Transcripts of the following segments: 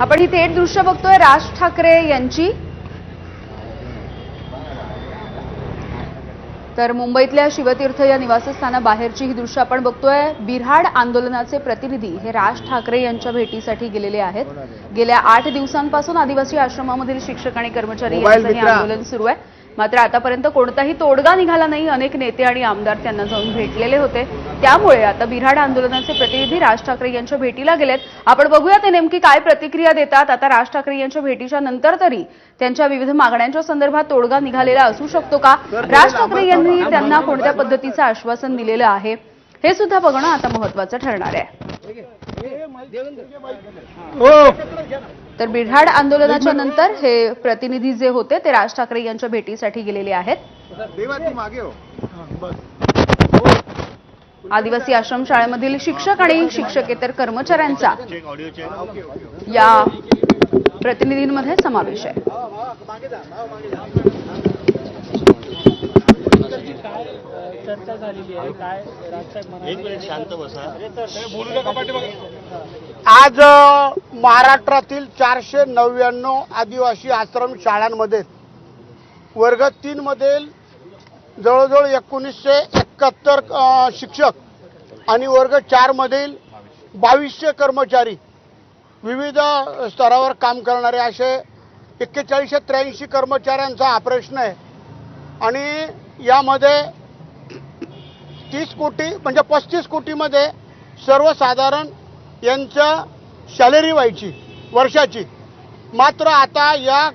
आपण ही थेट दृश्य बघतोय राज ठाकरे यांची. तर मुंबईतल्या शिवतीर्थ या निवासस्थानाबाहेरची ही दृश्य आपण बघतोय. बिऱ्हाड आंदोलनाचे प्रतिनिधी हे राज ठाकरे यांच्या भेटीसाठी गेलेले आहेत. गेल्या आठ दिवसांपासून आदिवासी आश्रमामधील शिक्षक आणि कर्मचारी यांचं हे. आंदोलन सुरू आहे. मात्र आतापर्यंत कोणताही तोडगा निघाला नाही. अनेक नेते आणि आमदार त्यांना जाऊन भेटलेले होते. त्यामुळे आता बिऱ्हाड आंदोलनाचे प्रतिनिधी राज ठाकरे यांच्या भेटीला गेलेत. आपण बघूया ते नेमकी काय प्रतिक्रिया देतात. आता राज ठाकरे यांच्या भेटीच्या नंतर तरी त्यांच्या विविध मागण्यांच्या संदर्भात तोडगा निघालेला असू शकतो का? राज ठाकरे यांनी त्यांना कोणत्या पद्धतीचं आश्वासन दिलेलं आहे? हे सुद्धा बघणं आता महत्वाचं ठरणार आहे. तर बिऱ्हाड आंदोलनाच्या नंतर हे प्रतिनिधी जे होते ते राज ठाकरे यांच्या भेटीसाठी गेलेले आहेत. मागे हो. आदिवासी आश्रमशाळेमधील शिक्षक आणि शिक्षकेतर कर्मचाऱ्यांचा या प्रतिनिधींमध्ये समावेश आहे. चर्चा झालेली आहे? काय राजसाहेब म्हणाले? आज महाराष्ट्रातील चारशे नव्याण्णव आदिवासी आश्रम शाळांमध्ये वर्ग तीन मधील जवळजवळ एकोणीसशे एकाहत्तर शिक्षक आणि वर्ग चार मधील बावीसशे कर्मचारी विविध स्तरावर काम करणारे असे एक्केचाळीसशे त्र्याऐंशी कर्मचाऱ्यांचा हा प्रश्न आहे. आणि यामध्ये तीस कोटी म्हणजे पस्तीस कोटीमध्ये सर्वसाधारण यांचं सॅलरी व्हायची वर्षाची. मात्र आता या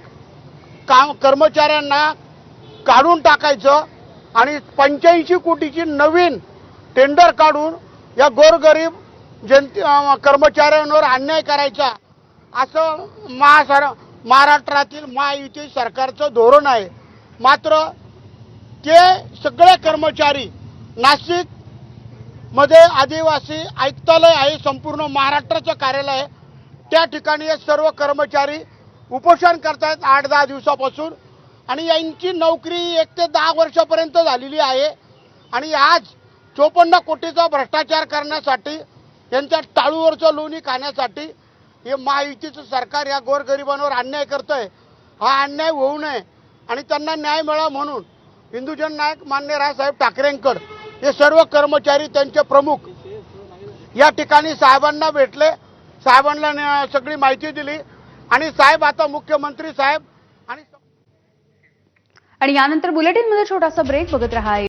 काम कर्मचाऱ्यांना काढून टाकायचं आणि पंच्याऐंशी कोटीची नवीन टेंडर काढून या गोरगरीब जनते कर्मचाऱ्यांवर अन्याय करायचा असं महासर महाराष्ट्रातील महायुती सरकारचं धोरण आहे. मात्र ते सगळे कर्मचारी नाशिकमध्ये आदिवासी आयुक्तालय आहे संपूर्ण महाराष्ट्राचं कार्यालय आहे त्या ठिकाणी हे सर्व कर्मचारी उपोषण करतायत आठ दहा दिवसापासून. आणि यांची नोकरी एक ते दहा वर्षापर्यंत झालेली आहे. आणि आज चोपन्न कोटीचा भ्रष्टाचार करण्यासाठी यांच्या टाळूवरचं लोणी खाण्यासाठी हे महायुतीचं सरकार या गोरगरिबांवर अन्याय करतंय. हा अन्याय होऊ नये आणि त्यांना न्याय मिळावा म्हणून हिंदूजन नायक मान्य रावसाहेब ठाकरेंकड हे सर्व कर्मचारी त्यांचे प्रमुख. या ठिकाणी साहेबांना भेटले. साहेबांना सगळी माहिती दिली. आणि साहेब आता मुख्यमंत्री साहेब आणि यानंतर बुलेटिनमध्ये छोटासा ब्रेक बघत राहा.